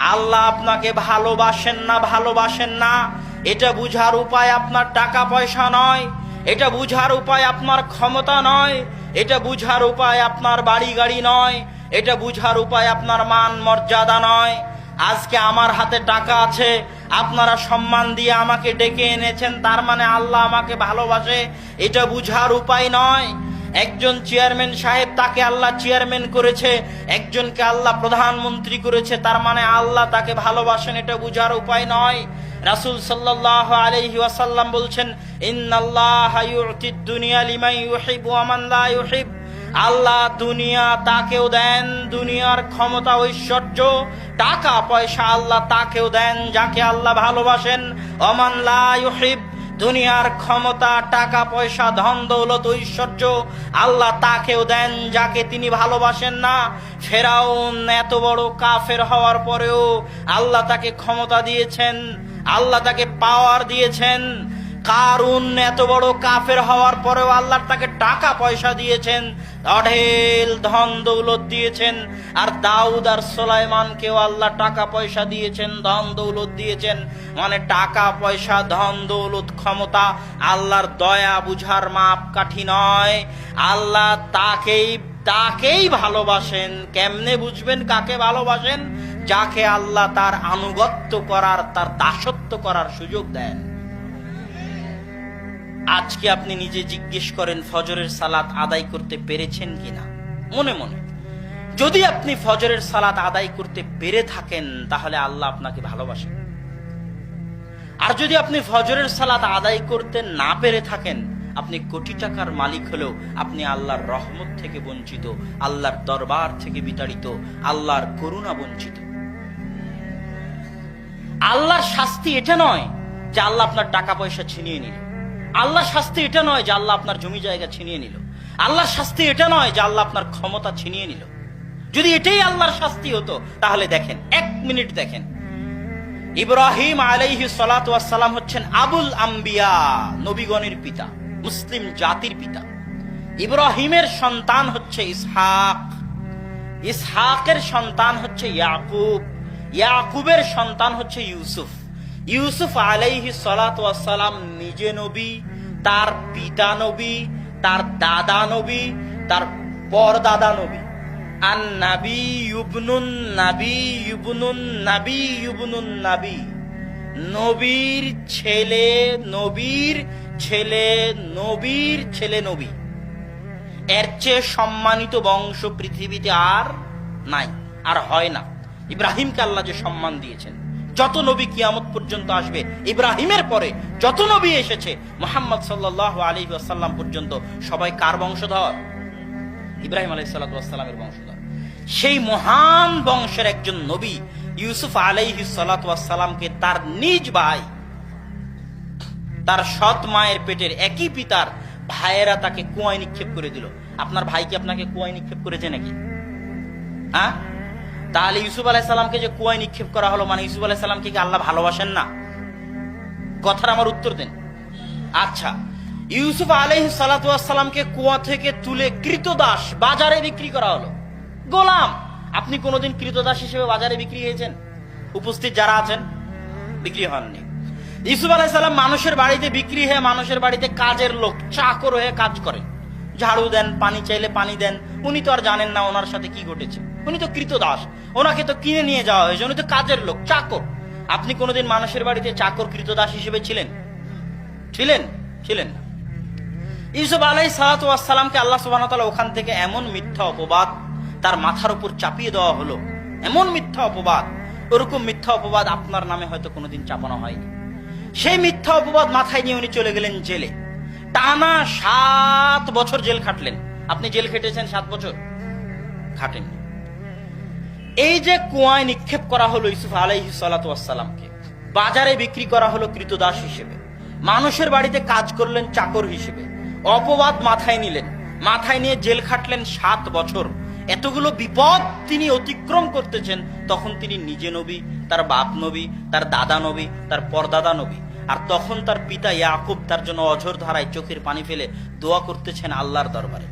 আল্লাহ আপনাকে ভালোবাসেন না ভালোবাসেন না। এটা বুঝার উপায় আপনার টাকা পয়সা নয়। এটা বুঝার উপায় আপনার ক্ষমতা নয়। এটা বুঝার উপায় আপনার বাড়ি গাড়ি নয়। এটা বুঝার উপায় আপনার মান মর্যাদা নয়। আজকে আমার হাতে টাকা আছে। আপনারা সম্মান দিয়ে আমাকে ডেকে এনেছেন। তার মানে আল্লাহ আমাকে ভালোবাসে। এটা বুঝার উপায় নয়। একজন চেয়ারম্যান সাহেব তাকে আল্লাহ চেয়ারম্যান করেছে, একজনকে আল্লাহ প্রধানমন্ত্রী করেছে, তার মানে আল্লাহ তাকে ভালোবাসেন, এটা বুঝার উপায় নয়। রাসূল সাল্লাল্লাহ আলাইহি ওয়াসাল্লাম বলছেন আল্লাহ দুনিয়া তাকেও দেন, দুনিয়ার ক্ষমতা ঐশ্বর্য, টাকা পয়সা আল্লাহ তাকেও দেন, যাকে আল্লাহ ভালোবাসেন অমান লা ইউহিব। দুনিয়ার ক্ষমতা, টাকা, পয়সা, ধন, দৌলত, ঐশ্বর্য আল্লাহ তাকেও দেন যাকে তিনি ভালোবাসেন না। ফেরাউন এত বড় কাফের হওয়ার পরেও আল্লাহ তাকে ক্ষমতা দিয়েছেন, আল্লাহ তাকে পাওয়ার দিয়েছেন কারুন এত বড় কাফের হওয়ার পরেও আল্লাহ তাকে টাকা পয়সা দিয়েছেন, অঢেল ধন দৌলত দিয়েছেন, আর দাউদ আর সোলাইমানকেও আল্লাহ টাকা পয়সা দিয়েছেন, ধন দৌলত দিয়েছেন মানে টাকা পয়সা, ধন দৌলত ক্ষমতা আল্লাহর দয়া বুঝার মাপ কাঠি নয়। আল্লাহ তাকেই তাকেই ভালোবাসেন। কেমনে বুঝবেন কাকে ভালোবাসেন? যাকে আল্লাহ তার আনুগত্য করার, তার দাসত্ব করার সুযোগ দেন। আজকে আপনি নিজে জিজ্ঞেস করেন, ফজরের সালাত আদায় করতে পেরেছেন কিনা? মনে মনে। যদি আপনি ফজরের সালাত আদায় করতে পেরে থাকেন, তাহলে আল্লাহ আপনাকে ভালোবাসেন আর যদি আপনি ফজরের সালাত আদায় করতে না পেরে থাকেন, আপনি কোটি টাকার মালিক হলেও আপনি আল্লাহর রহমত থেকে বঞ্চিত, আল্লাহর দরবার থেকে বিতাড়িত, আল্লাহর করুণা বঞ্চিত। আল্লাহর শাস্তি এটা নয় যে আল্লাহ আপনার টাকা পয়সা ছিনিয়ে নিল আল্লাহ শাস্তি এটা নয় যে আল্লাহ আপনার জমি জায়গা ছিনিয়ে নিল। আল্লাহর শাস্তি এটা নয় যে আল্লাহ আপনার ক্ষমতা ছিনিয়ে নিল। যদি এটাই আল্লাহর শাস্তি হতো, তাহলে দেখেন, এক মিনিট দেখেন। ইব্রাহিম আলাইহি সালাম হচ্ছেন আবুল আম্বিয়া, নবীগণের পিতা, মুসলিম জাতির পিতা। ইব্রাহিমের সন্তান হচ্ছে ইসহাক। ইসহাকের সন্তান হচ্ছে ইয়াকুব। ইয়াকুবের সন্তান হচ্ছে ইউসুফ। ইউসুফ আলাইহি সালাম নিজে নবী তার পিতা নবী, তার দাদা নবী, তার পরদাদা নবী। আর নাবি ইউবনুন নাবি ইউবনুন নাবি ইউবনুন নাবি। নবীর ছেলে নবীর ছেলে নবীর ছেলে নবী। এর চেয়ে সম্মানিত বংশ পৃথিবীতে আর নাই, আর হয় না। ইব্রাহিমকে আল্লাহ যে সম্মান দিয়েছেন। যত নবী কিয়ামত পর্যন্ত আসবে, ইব্রাহিমের পরে যত নবী এসেছে, মোহাম্মদ সাল্লাহ আলী আসাল্লাম পর্যন্ত সবাই কার বংশধর? ইব্রাহিম আলাই সাল্লামের বংশধর। সেই মহান বংশের একজন নবী, ইউসুফ আলাইহি সালাতামকে তার নিজ ভাই, তার সৎ মায়ের পেটের একই পিতার ভাইয়েরা তাকে কুয়ায় নিক্ষেপ করে দিল। আপনার ভাই কি আপনাকে কুয়ায় নিক্ষেপ করেছে নাকি? হ্যাঁ? তাহলে ইউসুফ আলাহ সাল্লামকে যে কুয়ায় নিক্ষেপ করা হলো মানে ইউসুফ আলাহ সাল্লামকে কি আল্লাহ ভালোবাসেন না? কথার আমার উত্তর দেন। আচ্ছা ইউসুফ আলহ সালাতামকে কুয়া থেকে তুলে কৃতদাস বাজারে বিক্রি করা হলো। গোলাম, আপনি কোনোদিন কৃতদাস হিসেবে বাজারে বিক্রি হয়েছেন? উপস্থিত যারা আছেন, বিক্রি হননি। ইউসুফ আলাইসাল্লাম মানুষের বাড়িতে বিক্রি হয়ে মানুষের বাড়িতে কাজের লোক, চাকর হয়ে কাজ করেন। ঝাড়ু দেন, পানি চাইলে পানি দেন। উনি তো আর জানেন না ওনার সাথে কি ঘটেছে। উনি তো কৃতদাস। ওনাকে তো কিনে নিয়ে যাওয়া হয়েছে। উনি তো কাজের লোক, চাকর। আপনি কোনোদিন মানুষের বাড়িতে চাকর, কৃতদাস হিসেবে ছিলেন? ছিলেন? ছিলেন না। ইউসুফ আলাই সালাতামকে আল্লাহ সুবাহ ওখান থেকে এমন মিথ্যা অপবাদ তার মাথার উপর চাপিয়ে দেওয়া হলো। এমন মিথ্যা অপবাদ। ওরকম মিথ্যা অপবাদ আপনার নামে হয়তো কোনোদিন চাপানো হয়নি। সেই মিথ্যা অপবাদ মাথায় নিয়ে উনি চলে গেলেন জেলে। টানা সাত বছর জেল খাটলেন। আপনি জেল খেটেছেন সাত বছর? খাটেননি। এই যে কুয়ায় নিক্ষেপ করা হলো ইউসুফ আলাইহি সালাতামকে বাজারে বিক্রি করা হলো কৃতদাস হিসেবে, মানুষের বাড়িতে কাজ করলেন চাকর হিসেবে, অপবাদ মাথায় নিলেন, মাথায় নিয়ে জেল খাটলেন সাত বছর, এতগুলো বিপদ তিনি অতিক্রম করতেছেন, তখন তিনি নিজে নবী, তার বাপ নবী, তার দাদা নবী, তার পরদাদা নবী, আর তখন তার পিতা ইয়াকুব তার জন্য অঝর ধারায় চোখের পানি ফেলে দোয়া করতেছেন আল্লাহর দরবারে।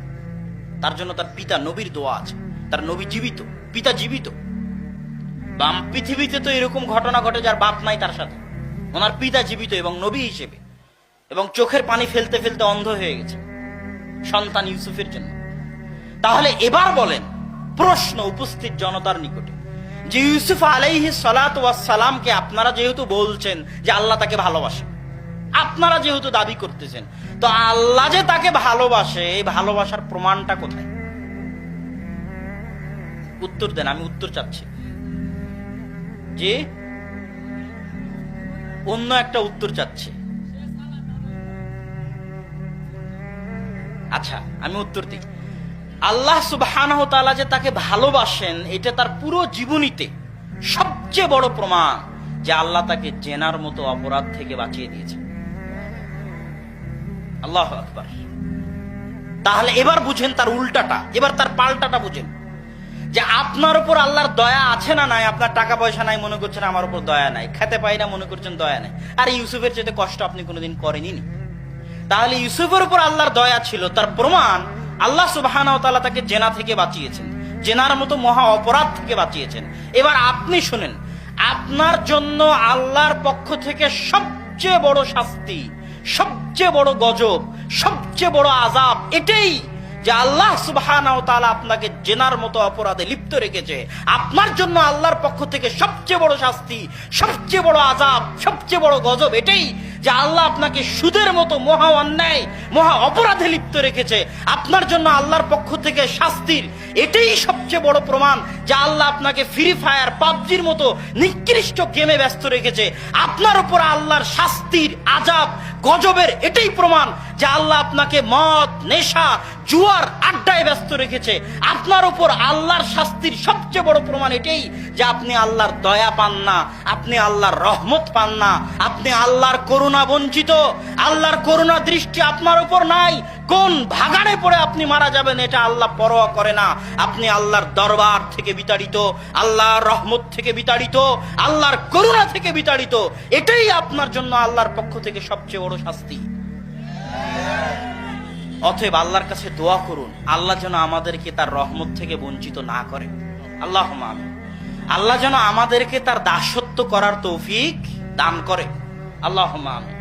তার জন্য তার পিতা নবীর দোয়া আছে, তার নবী জীবিত। পিতা জীবিত। বাম পৃথিবীতে তো এরকম ঘটনা ঘটে যার বাপ নাই তার সাথে। ওনার পিতা জীবিত এবং নবী হিসেবে। এবং চোখের পানি ফেলতে ফেলতে অন্ধ হয়ে গেছে সন্তান ইউসুফের জন্য। তাহলে এবার বলেন, প্রশ্ন উপস্থিত জনতার নিকটে, যে ইউসুফ আলাইহি সালাত সালামকে আপনারা যেহেতু বলছেন যে আল্লাহ তাকে ভালোবাসে, আপনারা যেহেতু দাবি করতেছেন, তো আল্লাহ যে তাকে ভালোবাসে, এই ভালোবাসার প্রমাণটা কোথায়? উত্তর দেন, আমি উত্তর চাচ্ছি। যে অন্য একটা উত্তর চাচ্ছি। আচ্ছা আমি উত্তর দিই। আল্লাহ তাআলা যে তাকে ভালোবাসেন, এটা তার পুরো জীবনীতে সবচেয়ে বড় প্রমাণ যে আল্লাহ তাকে জেনার মতো অপরাধ থেকে বাঁচিয়ে দিয়েছে। আল্লাহ আকবার। তাহলে এবার বুঝেন তার উল্টাটা, এবার তার পাল্টাটা বুঝেন। যে আপনার উপর আল্লাহর দয়া আছে না নাই, আপনার টাকা পয়সা নাই, মনে করছেন আমার উপর দয়া নাই। খেতে পাই না, মনে করছেন দয়া নাই। আর ইউসুফের চেয়ে কষ্ট আপনি কোনোদিন করেনি তাহলে ইউসুফের উপর আল্লাহর দয়া ছিল, তার প্রমাণ আল্লাহ সুবাহানা তাআলা তাকে জেনা থেকে বাঁচিয়েছেন। জেনার মতো মহা অপরাধ থেকে বাঁচিয়েছেন। এবার আপনি শুনেন, আপনার জন্য আল্লাহর পক্ষ থেকে সবচেয়ে বড় শাস্তি, সবচেয়ে বড় গজব, সবচেয়ে বড় আজাব এটাই যে আল্লাহ সুবহানাহু তাআলা আপনাকে জেনার মতো অপরাধে লিপ্ত রেখেছে, আপনার জন্য আল্লাহর পক্ষ থেকে সবচেয়ে বড় শাস্তি, সবচেয়ে বড় আজাব সবচেয়ে বড় গজব এটাই যে আল্লাহ আপনাকে সুদের মতো মহা অন্যায়, মহা অপরাধে লিপ্ত রেখেছে। আপনার জন্য আল্লাহর পক্ষ থেকে শাস্তির এটাই সবচেয়ে বড় প্রমাণ যে আল্লাহ আপনাকে ফ্রি ফায়ার পাবজির মতো নিকৃষ্ট গেমে ব্যস্ত রেখেছে। আপনার উপর আল্লাহর শাস্তির আজাব গজবের এটাই প্রমাণ যে আল্লাহ আপনাকে মদ, নেশা জুয়ার আড্ডায় ব্যস্ত রেখেছে। আপনার উপর আল্লাহর শাস্তির সবচেয়ে বড় প্রমাণ এটাই যে আপনি আল্লাহর দয়া পান না, আপনি আল্লাহর রহমত পান না। আপনি আল্লাহর করুণা বঞ্চিত। আল্লাহর করুণা দৃষ্টি আপনার উপর নাই। কোন ভাগাড়ে পড়ে আপনি মারা যাবেন এটা আল্লাহ পরোয়া করে না। আপনি আল্লাহর দরবার থেকে বিতাড়িত, আল্লাহর রহমত থেকে বিতাড়িত, আল্লাহর করুণা থেকে বিতাড়িত। এটাই আপনার জন্য আল্লাহর পক্ষ থেকে সবচেয়ে বড় শাস্তি। অতএব আল্লাহর কাছে দোয়া করুন, আল্লাহ যেন আমাদেরকে তার রহমত থেকে বঞ্চিত না করে আল্লাহ আমি আল্লাহ যেন আমাদেরকে তার দাসত্ব করার তৌফিক দান করে আল্লাহ আমিন।